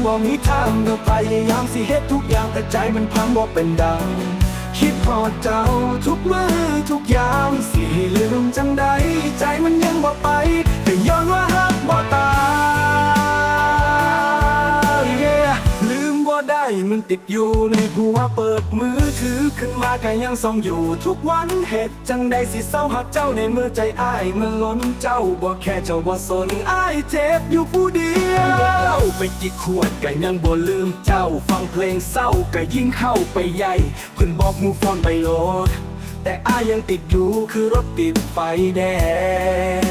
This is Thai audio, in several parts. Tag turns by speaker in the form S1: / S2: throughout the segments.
S1: ังบ่มีทางก็พยายามสิเฮ็ดทุกอย่างแต่ใจมันพังบ่เป็นดัง คิดพอดเจ้าทุกมือทุกยามสิลืมจังใดใจมันยังบ่ไปแต่ย้อนว่าฮักบ่ตาย yeah ลืมบ่ได้มันติดอยู่ในหัวเปิดมือถือขึ้นมาก็ยังส่องอยู่ทุกวันเหตุจังใดสิเศร้าหักเจ้าในเมื่อใจอ้ายมันล้นเจ้าบ่แค่เจ้าบ่สนอ้ายเจ็บอยู่ผู้เดียว ไปกี่ขวดก็ยังบ่ลืมเจ้า ฟังเพลงเศร้าก็ยิ่งเข้าไปใหญ่เพิ่นบอกมูฟอนไปโลด แต่อ้ายยังติดอยู่คือรถติดไฟแดง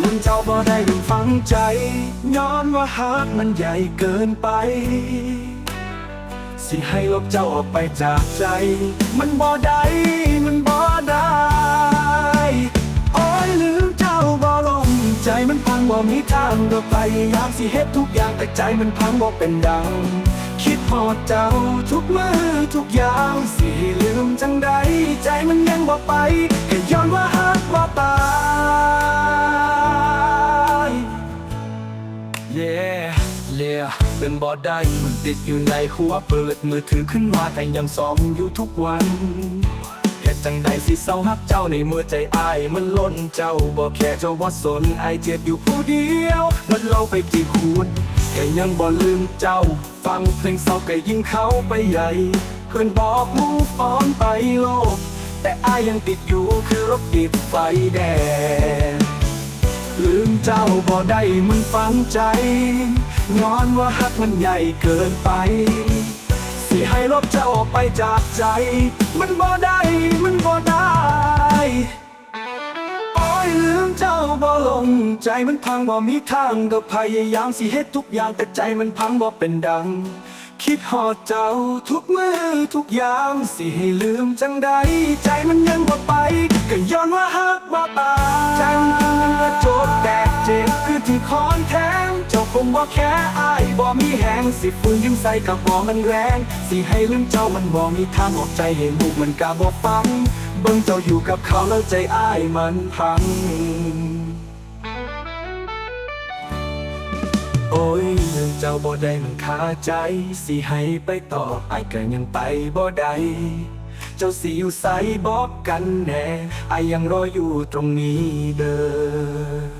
S1: มันเจ้าบ่ได้ดึงฟังใจ ย้อนว่าฮาร์ดมันใหญ่เกินไป สิให้ลบเจ้าออกไปจากใจ มันบ่ได้มันบ่ได้ มันพังบ่มีทางก็พยายามสิเฮ็ดทุกอย่างแต่ใจมันพังบ่เป็นดัง คิดพอเจ้าทุกมือทุกยามสิลืมจังใดใจมันยังบ่ไปแค่ย้อนว่าฮักบ่าตายเย่เลียเป็นบอได้มันติดอยู่ในหัวเปิดมือถือขึ้นมาแต่ยังซ้อมอยู่ทุกวัน จังใดสิเศร้าฮักเจ้าในเมื่อใจอายมันล้นเจ้าบอกแค่เจ้าว่าสนไอายเจ็บอยู่ผู้เดียวมันเล่าไปกี่ขวดก็ยังบ่ลืมเจ้า ฟังเพลงเศร้าก็ยิ่งเข้าไปใหญ่เพื่อนบอกมูฟอนไปโลก แต่อายยังติดอยู่คือรถติดไฟแดงลืมเจ้าบ่ได้มันฝังใจงอนว่าฮักมันใหญ่เกินไป สิให้ลบเจ้าออกไปจากใจ มันบ่ได้มันบ่ได้ งใจมันพังบ่มีทางก็พยายามสิเฮ็ดทุกอย่างแต่ใจมันพังบ่เป็นดัง คิดหอดเจ้าทุกมือทุกยามสิให้ลืมจังใด ใจมันยังบ่ไป ก็ย้อนว่าฮักบ่ตายใจมันพังมันกระโจดแตกเจ็บคือที่คอนแทงเจ้าคงบ่แค่อายบ่มีแหงสิฟื้นยิ้มใส่กับบ่มันแรง สิให้ลืมเจ้ามันบ่มีทางออกใจให้ลูกมันกะบ่ฟังเบิ่งเจ้าอยู่กับเขาแล้วใจอ้ายมันพัง โอ้ยเรื่องเจ้าบ่ได้มันคาใจ สิให้ไปต่อไอ้ก็ยังไปบ่ได้เจ้าสิอยู่ใสบอกกันแน่ไอ้ยังรออยู่ตรงนี้เด้อ